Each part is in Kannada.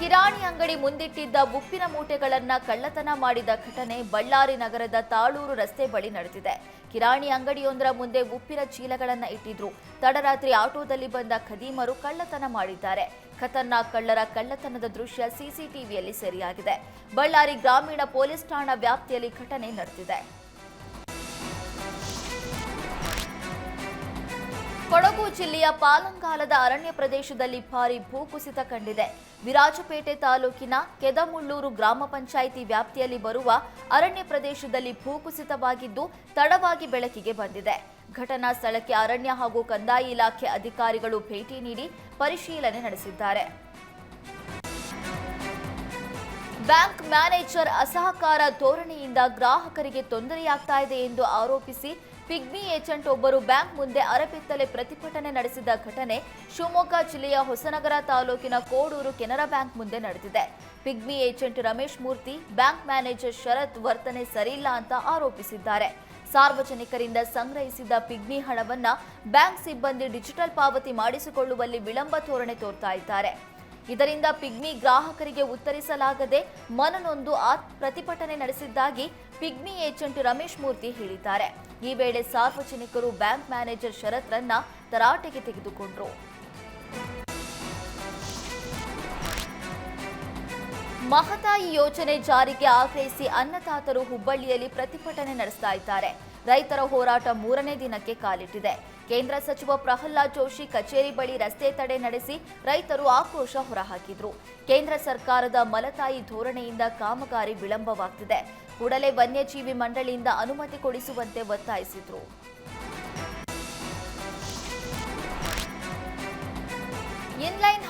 ಕಿರಾಣಿ ಅಂಗಡಿ ಮುಂದಿಟ್ಟಿದ್ದ ಉಪ್ಪಿನ ಮೂಟೆಗಳನ್ನ ಕಳ್ಳತನ ಮಾಡಿದ ಘಟನೆ ಬಳ್ಳಾರಿ ನಗರದ ತಾಳೂರು ರಸ್ತೆ ಬಳಿ ನಡೆದಿದೆ. ಕಿರಾಣಿ ಅಂಗಡಿಯೊಂದರ ಮುಂದೆ ಉಪ್ಪಿನ ಚೀಲಗಳನ್ನ ಇಟ್ಟಿದ್ರು. ತಡರಾತ್ರಿ ಆಟೋದಲ್ಲಿ ಬಂದ ಖದೀಮರು ಕಳ್ಳತನ ಮಾಡಿದ್ದಾರೆ. ಖತರ್ನಾಕ್ ಕಳ್ಳರ ಕಳ್ಳತನದ ದೃಶ್ಯ ಸಿಸಿಟಿವಿಯಲ್ಲಿ ಸೆರೆಯಾಗಿದೆ. ಬಳ್ಳಾರಿ ಗ್ರಾಮೀಣ ಪೊಲೀಸ್ ಠಾಣಾ ವ್ಯಾಪ್ತಿಯಲ್ಲಿ ಘಟನೆ ನಡೆದಿದೆ. ಕೊಡಗು ಜಿಲ್ಲೆಯ ಪಾಲಂಗಾಲದ ಅರಣ್ಯ ಪ್ರದೇಶದಲ್ಲಿ ಭಾರಿ ಭೂಕುಸಿತ ಕಂಡಿದೆ. ವಿರಾಜಪೇಟೆ ತಾಲೂಕಿನ ಕೆದಮುಳ್ಳೂರು ಗ್ರಾಮ ಪಂಚಾಯಿತಿ ವ್ಯಾಪ್ತಿಯಲ್ಲಿ ಬರುವ ಅರಣ್ಯ ಪ್ರದೇಶದಲ್ಲಿ ಭೂಕುಸಿತವಾಗಿದ್ದು, ತಡವಾಗಿ ಬೆಳಕಿಗೆ ಬಂದಿದೆ. ಘಟನಾ ಸ್ಥಳಕ್ಕೆ ಅರಣ್ಯ ಹಾಗೂ ಕಂದಾಯ ಇಲಾಖೆ ಅಧಿಕಾರಿಗಳು ಭೇಟಿ ನೀಡಿ ಪರಿಶೀಲನೆ ನಡೆಸಿದ್ದಾರೆ. ಬ್ಯಾಂಕ್ ಮ್ಯಾನೇಜರ್ ಅಸಹಕಾರ ಧೋರಣೆಯಿಂದ ಗ್ರಾಹಕರಿಗೆ ತೊಂದರೆಯಾಗ್ತಾ ಇದೆ ಎಂದು ಆರೋಪಿಸಿ ಪಿಗ್ಮಿ ಏಜೆಂಟ್ ಒಬ್ಬರು ಬ್ಯಾಂಕ್ ಮುಂದೆ ಅರಬಿತ್ತಲೆ ಪ್ರತಿಭಟನೆ ನಡೆಸಿದ ಘಟನೆ ಶಿವಮೊಗ್ಗ ಜಿಲ್ಲೆಯ ಹೊಸನಗರ ತಾಲೂಕಿನ ಕೋಡೂರು ಕೆನರಾ ಬ್ಯಾಂಕ್ ಮುಂದೆ ನಡೆದಿದೆ. Pigmy agent Ramesh Murthy, bank manager Sharath ವರ್ತನೆ ಸರಿಯಿಲ್ಲ ಅಂತ ಆರೋಪಿಸಿದ್ದಾರೆ. ಸಾರ್ವಜನಿಕರಿಂದ ಸಂಗ್ರಹಿಸಿದ ಪಿಗ್ಮಿ ಹಣವನ್ನ ಬ್ಯಾಂಕ್ ಸಿಬ್ಬಂದಿ ಡಿಜಿಟಲ್ ಪಾವತಿ ಮಾಡಿಸಿಕೊಳ್ಳುವಲ್ಲಿ ವಿಳಂಬ ಧೋರಣೆ ತೋರ್ತಾ ಇದ್ದಾರೆ. ಇದರಿಂದ ಪಿಗ್ಮಿ ಗ್ರಾಹಕರಿಗೆ ಉತ್ತರಿಸಲಾಗದೆ ಮನನೊಂದು ಆ ಪ್ರತಿಭಟನೆ ನಡೆಸಿದ್ದಾಗಿ ಪಿಗ್ಮಿ ಏಜೆಂಟ್ ರಮೇಶ್ ಮೂರ್ತಿ ಹೇಳಿದ್ದಾರೆ. ಈ ವೇಳೆ ಸಾರ್ವಜನಿಕರು ಬ್ಯಾಂಕ್ ಮ್ಯಾನೇಜರ್ ಶರತ್ರನ್ನ ತರಾಟೆಗೆ ತೆಗೆದುಕೊಂಡರು. ಮಹತಾಯಿ ಯೋಜನೆ ಜಾರಿಗೆ ಆಗ್ರಹಿಸಿ ಅನ್ನದಾತರು ಹುಬ್ಬಳ್ಳಿಯಲ್ಲಿ ಪ್ರತಿಭಟನೆ ನಡೆಸ್ತಾ ಇದ್ದಾರೆ. ರೈತರ ಹೋರಾಟ ಮೂರನೇ ದಿನಕ್ಕೆ ಕಾಲಿಟ್ಟಿದೆ. ಕೇಂದ್ರ ಸಚಿವ ಪ್ರಹ್ಲಾದ್ ಜೋಶಿ ಕಚೇರಿ ಬಳಿ ರಸ್ತೆ ತಡೆ ನಡೆಸಿ ರೈತರು ಆಕ್ರೋಶ ಹೊರಹಾಕಿದ್ರು. ಕೇಂದ್ರ ಸರ್ಕಾರದ ಮಲತಾಯಿ ಧೋರಣೆಯಿಂದ ಕಾಮಗಾರಿ ವಿಳಂಬವಾಗ್ತಿದೆ. ಕೂಡಲೇ ವನ್ಯಜೀವಿ ಮಂಡಳಿಯಿಂದ ಅನುಮತಿ ಕೊಡಿಸುವಂತೆ ಒತ್ತಾಯಿಸಿದ್ರು.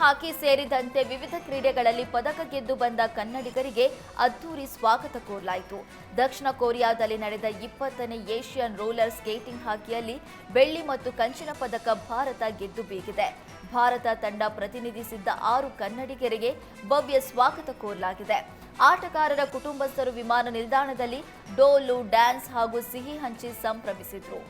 ಹಾಕಿ ಸೇರಿದಂತೆ ವಿವಿಧ ಕ್ರೀಡೆಗಳಲ್ಲಿ ಪದಕ ಗೆದ್ದು ಬಂದ ಕನ್ನಡಿಗರಿಗೆ ಅದ್ದೂರಿ ಸ್ವಾಗತ ಕೋರಲಾಯಿತು. ದಕ್ಷಿಣ ಕೊರಿಯಾದಲ್ಲಿ ನಡೆದ ಇಪ್ಪತ್ತನೇ ಏಷ್ಯನ್ ರೋಲರ್ ಸ್ಕೇಟಿಂಗ್ ಹಾಕಿಯಲ್ಲಿ ಬೆಳ್ಳಿ ಮತ್ತು ಕಂಚಿನ ಪದಕ ಭಾರತ ಗೆದ್ದು ಬೀಗಿದೆ. ಭಾರತ ತಂಡ ಪ್ರತಿನಿಧಿಸಿದ್ದ ಆರು ಕನ್ನಡಿಗರಿಗೆ ಭವ್ಯ ಸ್ವಾಗತ ಕೋರಲಾಗಿದೆ. ಆಟಗಾರರ ಕುಟುಂಬಸ್ಥರು ವಿಮಾನ ನಿಲ್ದಾಣದಲ್ಲಿ ಡೋಲು, ಡ್ಯಾನ್ಸ್ ಹಾಗೂ ಸಿಹಿ ಹಂಚಿ ಸಂಭ್ರಮಿಸಿದ್ರು.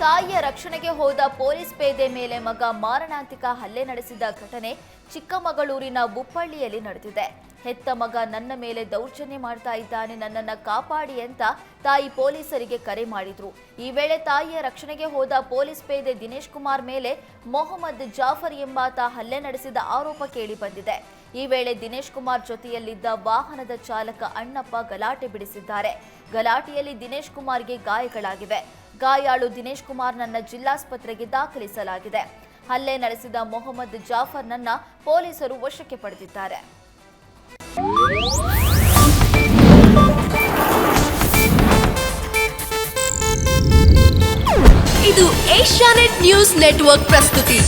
ತಾಯಿಯ ರಕ್ಷಣೆಗೆ ಹೋದ ಪೊಲೀಸ್ ಪೇದೆ ಮೇಲೆ ಮಗ ಮಾರಣಾಂತಿಕ ಹಲ್ಲೆ ನಡೆಸಿದ ಘಟನೆ ಚಿಕ್ಕಮಗಳೂರಿನ ಬುಪ್ಪಳ್ಳಿಯಲ್ಲಿ ನಡೆದಿದೆ. ಹೆತ್ತ ಮಗ ನನ್ನ ಮೇಲೆ ದೌರ್ಜನ್ಯ ಮಾಡ್ತಾ ಇದ್ದಾನೆ, ನನ್ನನ್ನ ಕಾಪಾಡಿ ಅಂತ ತಾಯಿ ಪೊಲೀಸರಿಗೆ ಕರೆ ಮಾಡಿದ್ರು. ಈ ವೇಳೆ ತಾಯಿಯ ರಕ್ಷಣೆಗೆ ಹೋದ ಪೊಲೀಸ್ ಪೇದೆ ದಿನೇಶ್ ಕುಮಾರ್ ಮೇಲೆ ಮೊಹಮ್ಮದ್ ಜಾಫರ್ ಎಂಬಾತ ಹಲ್ಲೆ ನಡೆಸಿದ ಆರೋಪ ಕೇಳಿ ಬಂದಿದೆ. ಈ ವೇಳೆ ದಿನೇಶ್ ಕುಮಾರ್ ಜೊತೆಯಲ್ಲಿದ್ದ ವಾಹನದ ಚಾಲಕ ಅಣ್ಣಪ್ಪ ಗಲಾಟೆ ಬಿಡಿಸಿದ್ದಾರೆ. ಗಲಾಟೆಯಲ್ಲಿ ದಿನೇಶ್ ಕುಮಾರ್ಗೆ ಗಾಯಗಳಾಗಿವೆ. ಗಾಯಾಳು ದಿನೇಶ್ ಕುಮಾರ್ನನ್ನ ಜಿಲ್ಲಾಸ್ಪತ್ರೆಗೆ ದಾಖಲಿಸಲಾಗಿದೆ. ಹಲ್ಲೆ ನಡೆಸಿದ ಮೊಹಮ್ಮದ್ ಜಾಫರ್ನನ್ನ ಪೊಲೀಸರು ವಶಕ್ಕೆ ಪಡೆದಿದ್ದಾರೆ. ಇದು ಏಷ್ಯಾನೆಟ್ ನ್ಯೂಸ್ ನೆಟ್ವರ್ಕ್ ಪ್ರಸ್ತುತಿ.